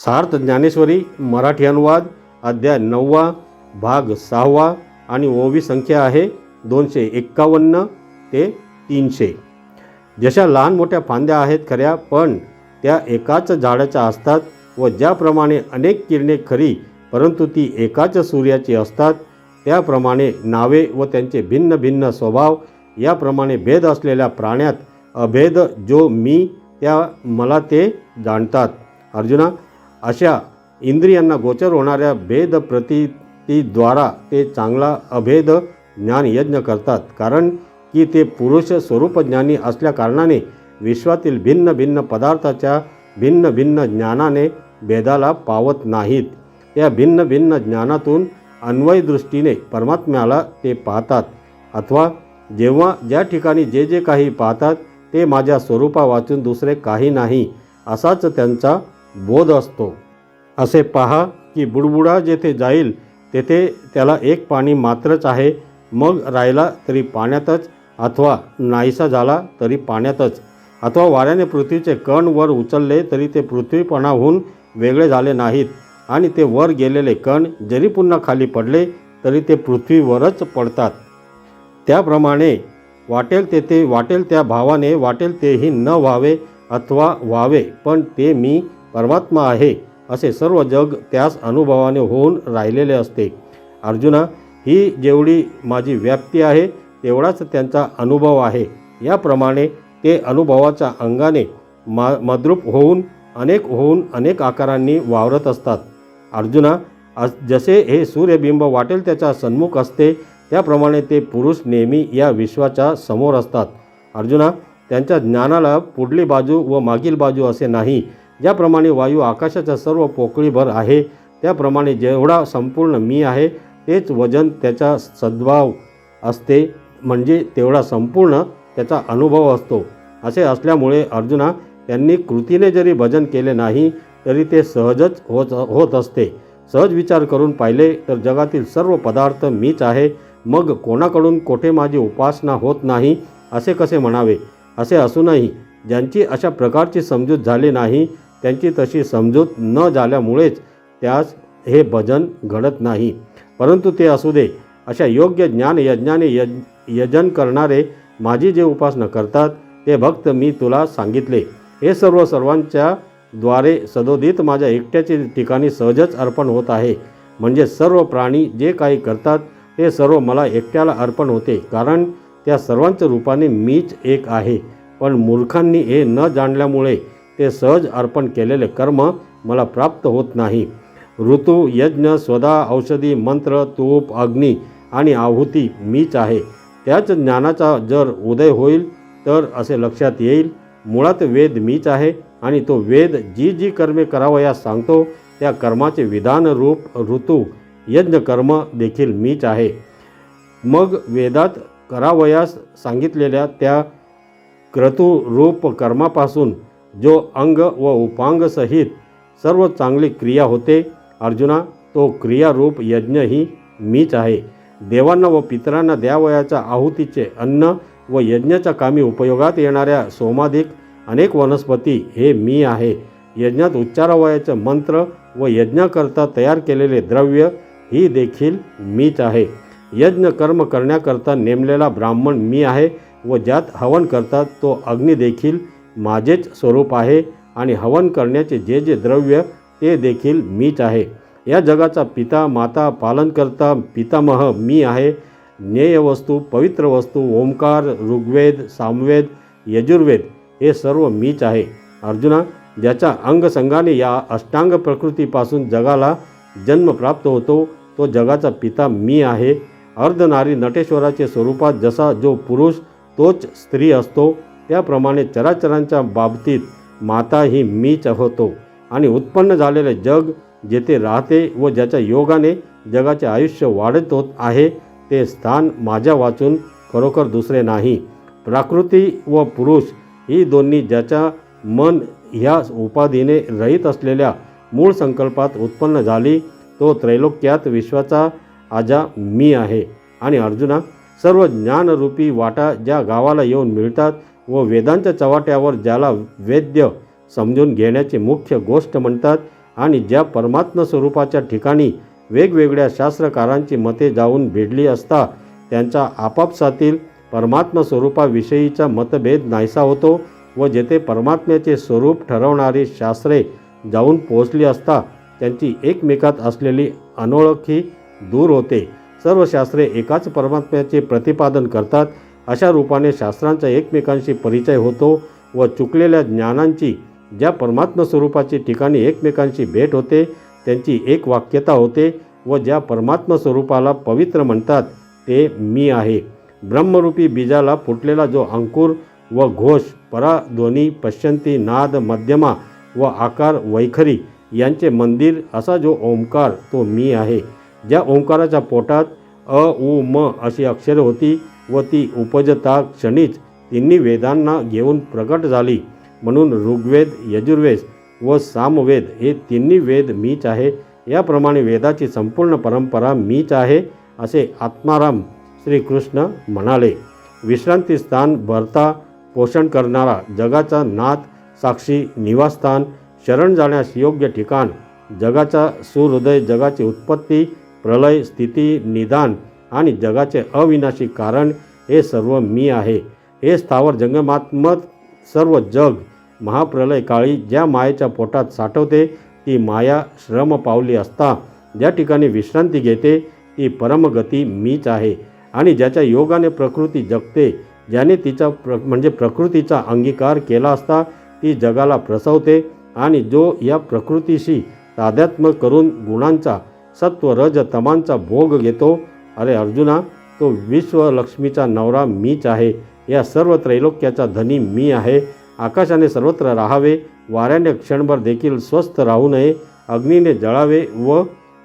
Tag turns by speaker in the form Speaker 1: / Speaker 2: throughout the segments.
Speaker 1: सार्थ ज्ञानेश्वरी मराठी अनुवाद अध्याय नववा भाग सहावा आणि ओवी संख्या आहे दोनशे एक्कावन्न ते तीनशे. जशा लहान मोठ्या फांद्या आहेत खऱ्या पण त्या एकाच झाडाच्या असतात व ज्याप्रमाणे अनेक किरणे खरी परंतु ती एकाच सूर्याची असतात त्याप्रमाणे नावे व त्यांचे भिन्न भिन्न स्वभाव याप्रमाणे भेद असलेल्या प्राण्यात अभेद जो मी त्या मला ते जाणतात. अर्जुना अशा इंद्रियांना गोचर होणाऱ्या भेद प्रतितीद्वारा ते चांगला अभेद ज्ञान यज्ञ करतात. कारण की ते पुरुष स्वरूपज्ञानी असल्याकारणाने विश्वातील भिन्न भिन्न पदार्थाच्या भिन्न भिन्न ज्ञानाने भेदाला पावत नाहीत. या भिन्न भिन्न ज्ञानातून अन्वय दृष्टीने परमात्म्याला ते पाहतात. अथवा जेव्हा ज्या ठिकाणी जे जे काही पाहतात ते माझ्या स्वरूपा वाचून दुसरे काही नाही असाच त्यांचा बोध असतो. असे पहा की बुडबुडा जेथे जाईल तेथे त्याला एक पाणी मात्रच आहे. मग राहिला तरी पाण्यातच अथवा नाहीसा झाला तरी पाण्यातच. अथवा वाऱ्याने पृथ्वीचे कण वर उचलले तरी ते पृथ्वीपणाहून वेगळे झाले नाहीत. आणि ते वर गेलेले कण जरी पुन्हा खाली पडले तरी ते पृथ्वीवरच पडतात. त्याप्रमाणे वाटेल तेथे वाटेल त्या भावाने वाटेल तेही न व्हावे अथवा व्हावे पण ते मी परमात्मा आहे असे सर्व जग त्यास अनुभवाने होऊन राहिलेले असते. अर्जुना ही जेवढी माझी व्याप्ती आहे तेवढाच त्यांचा अनुभव आहे. याप्रमाणे ते अनुभवाच्या अंगाने मा मद्रूप होऊन अनेक होऊन अनेक आकारांनी वावरत असतात. अर्जुना जसे हे सूर्यबिंब वाटेल त्याच्या सन्मुख असते त्याप्रमाणे ते पुरुष नेहमी या विश्वाच्या समोर असतात. अर्जुना त्यांच्या ज्ञानाला पुढली बाजू व मागील बाजू असे नाही ज्याप्रमाणे वायू आकाशाच्या सर्व पोकळीभर आहे त्याप्रमाणे जेवढा संपूर्ण मी आहे तेच वजन त्याचा सद्भाव असते. म्हणजे तेवढा संपूर्ण त्याचा अनुभव असतो. असे असल्यामुळे अर्जुना त्यांनी कृतीने जरी भजन केले नाही तरी ते सहजच होत होत असते. सहज विचार करून पाहिले तर जगातील सर्व पदार्थ मीच आहे. मग कोणाकडून कोठे माझी उपासना होत नाही असे कसे म्हणावे? असे असूनही ज्यांची अशा प्रकारची समजूत झाली नाही त्यांची तशी समजूत न झाल्यामुळेच त्यास हे भजन घडत नाही. परंतु ते असू दे अशा योग्य ज्ञान यज्ञाने यज यजन करणारे माझी जे उपासना करतात ते भक्त मी तुला सांगितले. हे सर्व सर्वांच्या द्वारे सदोदित माझ्या एकट्याचे ठिकाणी सहजच अर्पण होत आहे. म्हणजे सर्व प्राणी जे काही करतात ते सर्व मला एकट्याला अर्पण होते. कारण त्या सर्वांच्या रूपाने मीच एक आहे. पण मूर्खांनी हे न जाणल्यामुळे ते सहज अर्पण केलेले कर्म मला प्राप्त होत नाही. ऋतू यज्ञ स्वदा औषधी मंत्र तूप अग्नी आणि आहुती मीच आहे. त्याच ज्ञानाचा जर उदय होईल तर असे लक्षात येईल. मुळात वेद मीच आहे आणि तो वेद जी जी कर्मे करावयास सांगतो त्या कर्माचे विधान रूप ऋतू यज्ञ कर्म देखील मीच आहे. मग वेदात करावयास सांगितलेल्या त्या क्रतुरूप कर्मापासून जो अंग व उपांगसहित सर्व चांगली क्रिया होते अर्जुना तो क्रियारूप यज्ञही मीच आहे. देवांना व पितरांना द्यावयाच्या आहुतीचे अन्न व यज्ञाच्या कामी उपयोगात येणाऱ्या सोमाधिक अनेक वनस्पती हे मी आहे. यज्ञात उच्चारावयाचे मंत्र व यज्ञाकरता तयार केलेले द्रव्य ही देखील मीच आहे. यज्ञ कर्म करण्याकरता नेमलेला ब्राह्मण मी आहे व ज्यात हवन करतात तो अग्नी देखील माझेच स्वरूप आहे आणि हवन करण्याचे जे जे द्रव्य ते देखील मीच आहे. या जगाचा पिता माता पालनकर्ता पितामह मी आहे. ज्ञेय वस्तू पवित्र वस्तू ओंकार ऋग्वेद सामवेद यजुर्वेद हे सर्व मीच आहे. अर्जुना ज्याच्या अंगसंगाने या अष्टांग प्रकृतीपासून जगाला जन्म प्राप्त होतो तो जगाचा पिता मी आहे. अर्धनारी नटेश्वराचे स्वरूपात जसा जो पुरुष तोच स्त्री असतो. त्याप्रमाणे चराचरांच्या बाबतीत माता ही मीच होतो आणि उत्पन्न झालेले जग जेथे राहते व ज्याच्या योगाने जगाचे आयुष्य वाढत होत आहे ते स्थान माझ्या वाचून खरोखर दुसरे नाही. प्राकृती व पुरुष ही दोन्ही ज्याच्या मन ह्या उपाधीने रहित असलेल्या मूळ संकल्पात उत्पन्न झाली तो त्रैलोक्यात विश्वाचा आजा मी आहे. आणि अर्जुना सर्व ज्ञानरूपी वाटा ज्या गावाला येऊन मिळतात व वेदांच्या चव्हाट्यावर ज्याला वेद्य समजून घेण्याची मुख्य गोष्ट म्हणतात आणि ज्या परमात्म स्वरूपाच्या ठिकाणी वेगवेगळ्या शास्त्रकारांची मते जाऊन भिडली असता त्यांच्या आपापसातील परमात्म स्वरूपाविषयीचा मतभेद नाहीसा होतो व जेथे परमात्म्याचे स्वरूप ठरवणारी शास्त्रे जाऊन पोहोचली असता त्यांची एकमेकात असलेली अनोळखी दूर होते. सर्व शास्त्रे एकाच परमात्म्याचे प्रतिपादन करतात. अशा रूपाने शास्त्रांचा एकमेकांशी परिचय होतो व चुकलेल्या ज्ञानांची ज्या परमात्म स्वरूपाची ठिकाणी एकमेकांशी भेट होते त्यांची एक वाक्यता होते व ज्या परमात्म स्वरूपाला पवित्र म्हणतात ते मी आहे. ब्रह्मरूपी बीजाला फुटलेला जो अंकुर व घोष पराध्वनी पश्यंती नाद मध्यमा व आकार वैखरी यांचे मंदिर असा जो ओंकार तो मी आहे. ज्या ओंकाराच्या पोटात अ उ म अशी अक्षरे होती व ती उपजता क्षणीच तिन्ही वेदांना घेऊन प्रकट झाली. म्हणून ऋग्वेद यजुर्वेद व सामवेद हे तिन्ही वेद मीच आहे. याप्रमाणे वेदाची संपूर्ण परंपरा मीच आहे असे आत्माराम श्रीकृष्ण म्हणाले. विश्रांती स्थान भरता पोषण करणारा जगाचा नाथ साक्षी निवासस्थान शरण जाण्यास योग्य ठिकाण जगाचा सुहृदय जगाची उत्पत्ती प्रलय स्थिती निदान आणि जगाचे अविनाशी कारण हे सर्व मी आहे. हे स्थावर जंगमात्मक सर्व जग महाप्रलय काळी ज्या मायेच्या पोटात साठवते ती माया श्रम पावली असता. ज्या ठिकाणी विश्रांती घेते ती परमगती मीच आहे. आणि ज्याच्या योगाने प्रकृती जगते ज्याने तिचा प्र म्हणजे प्रकृतीचा अंगीकार केला असता ती जगाला प्रसवते. आणि जो या प्रकृतीशी तादात्म्य करून गुणांचा सत्व रज तमांचा भोग घेतो अरे अर्जुना तो विश्वलक्ष्मीचा नवरा मीच आहे. या सर्व त्रैलोक्याचा धनी मी आहे. आकाशाने सर्वत्र राहावे वाऱ्याने क्षणभर देखील स्वस्थ राहू नये अग्नीने जळावे व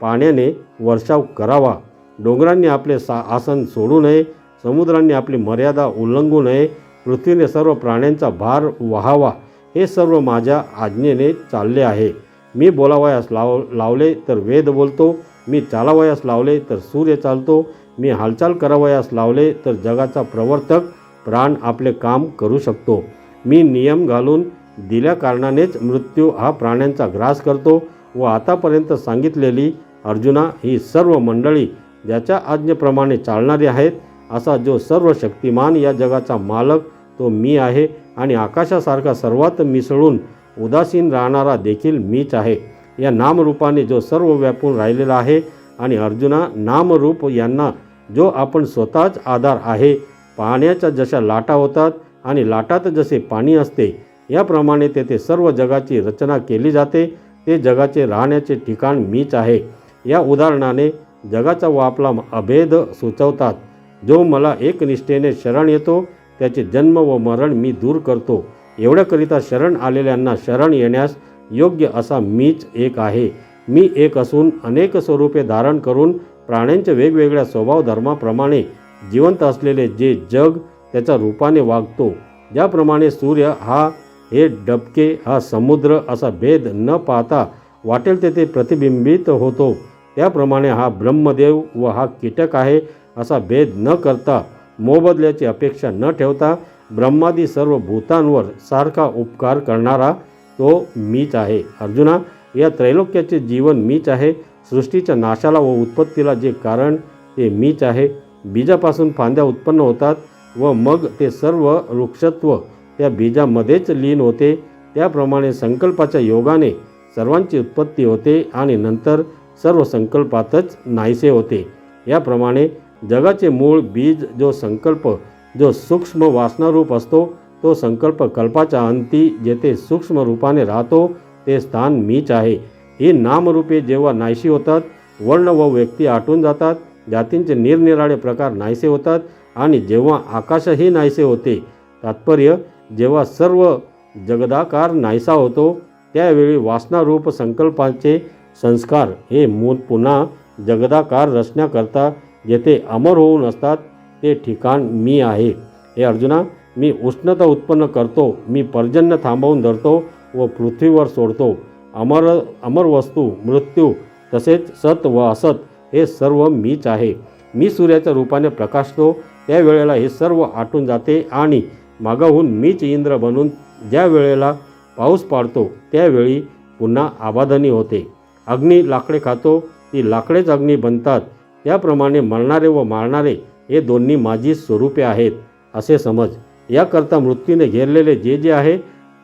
Speaker 1: पाण्याने वर्षाव करावा. डोंगरांनी आपले सा आसन सोडू नये समुद्रांनी आपली मर्यादा उल्लंघू नये पृथ्वीने सर्व प्राण्यांचा भार वाहावा. हे सर्व माझ्या आज्ञेने चालले आहे. मी बोलावयास लाव लावले तर वेद बोलतो मी चालावयास लावले तर सूर्य चालतो. मी हालचाल करावयास लावले तर जगाचा प्रवर्तक प्राण आपले काम करू शकतो. मी नियम घालून दिल्या कारणानेच मृत्यू हा प्राण्यांचा ग्रास करतो व आतापर्यंत सांगितलेली अर्जुना ही सर्व मंडळी ज्याच्या आज्ञेप्रमाणे चालणारी आहेत असा जो सर्व शक्तिमान या जगाचा मालक तो मी आहे आणि आकाशासारखा सर्वात मिसळून उदासीन राहणारा देखील मीच आहे. या नामरूपाने जो सर्व व्यापून राहिलेला आहे आणि अर्जुना नामरूप यांना जो आपण स्वतःच आधार आहे पाण्याच्या जशा लाटा होतात आणि लाटात जसे पाणी असते याप्रमाणे तेथे सर्व जगाची रचना केली जाते. ते जगाचे राहण्याचे ठिकाण मीच आहे. या उदाहरणाने जगाचा व आपला अभेद सुचवतात. जो मला एकनिष्ठेने शरण येतो त्याचे जन्म व मरण मी दूर करतो. एवढ्याकरिता शरण आलेल्यांना शरण येण्यास योग्य असा मीच एक आहे. मी एक असून अनेक स्वरूपे धारण करून प्राण्यांच्या वेगवेगळ्या स्वभाव धर्माप्रमाणे जिवंत असलेले जे जग त्याच्या रूपाने वागतो ज्याप्रमाणे सूर्य हा हे डबके हा समुद्र असा भेद न पाहता वाटेल तेथे प्रतिबिंबित होतो. त्याप्रमाणे हा ब्रह्मदेव व हा कीटक आहे असा भेद न करता मोबदल्याची अपेक्षा न ठेवता ब्रह्मादी सर्व भूतांवर सारखा उपकार करणारा तो मीच आहे. अर्जुना या त्रैलोक्याचे जीवन मीच आहे. सृष्टीच्या नाशाला व उत्पत्तीला जे कारण ते मीच आहे. बीजापासून फांद्या उत्पन्न होतात व मग ते सर्व वृक्षत्व त्या बीजामध्येच लीन होते. त्याप्रमाणे संकल्पाच्या योगाने सर्वांची उत्पत्ती होते आणि नंतर सर्व संकल्पातच नाहीसे होते. याप्रमाणे जगाचे मूळ बीज जो संकल्प जो सूक्ष्म वासनारूप असतो तो संकल्प कल्पाच्या अंती जेथे सूक्ष्म रूपाने राहतो ते स्थान मीच आहे. ही नामरूपे जेव्हा नाहीशी होतात वर्ण व व्यक्ती आटून जातात जातींचे निरनिराळे प्रकार नाहीसे होतात आणि जेव्हा आकाशही नाहीसे होते तात्पर्य जेव्हा सर्व जगदाकार नाहीसा होतो त्यावेळी वासनारूप संकल्पांचे संस्कार हे मूल पुन्हा जगदाकार रचण्याकरता जेथे अमर होऊन असतात ते ठिकाण मी आहे. हे अर्जुना मी उष्णता उत्पन्न करतो मी पर्जन्य थांबवून धरतो व पृथ्वीवर सोडतो. अमर अमर वस्तू मृत्यू तसेच सत व असत हे सर्व मीच आहे. मी सूर्याच्या रूपाने प्रकाशतो त्यावेळेला हे सर्व आटून जाते आणि मागाहून मीच इंद्र बनून ज्या वेळेला पाऊस पाडतो त्यावेळी पुन्हा आबाधनी होते. अग्नी लाकडे खातो ती लाकडेच अग्नी बनतात. त्याप्रमाणे मरणारे व मारणारे हे दोन्ही माझी स्वरूपे आहेत असे समज. याकरता मृत्यूने घेरलेले जे जे आहे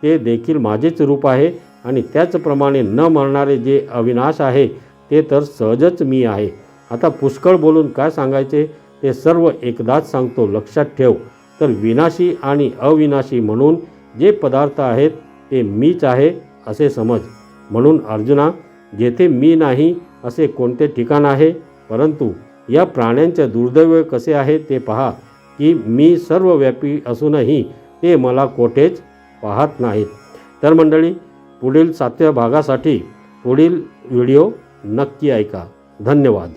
Speaker 1: ते देखील माझेच रूप आहे आणि त्याचप्रमाणे न मरणारे जे अविनाश आहे ते तर सहजच मी आहे. आता पुष्कळ बोलून काय सांगायचे? ते सर्व एकदाच सांगतो लक्षात ठेव. तर विनाशी आणि अविनाशी म्हणून जे पदार्थ आहेत ते मीच आहे असे समज. म्हणून अर्जुना जेथे मी नाही असे कोणते ठिकाण आहे? परंतु या प्राण्यांचे दुर्दैव कसे आहे ते पहा. की मी सर्वव्यापी असूनही ते मला कोठेच पाहत नाहीत. तर मंडळी पुढील सातव्या भागासाठी पुढील व्हिडिओ नक्की ऐका. धन्यवाद.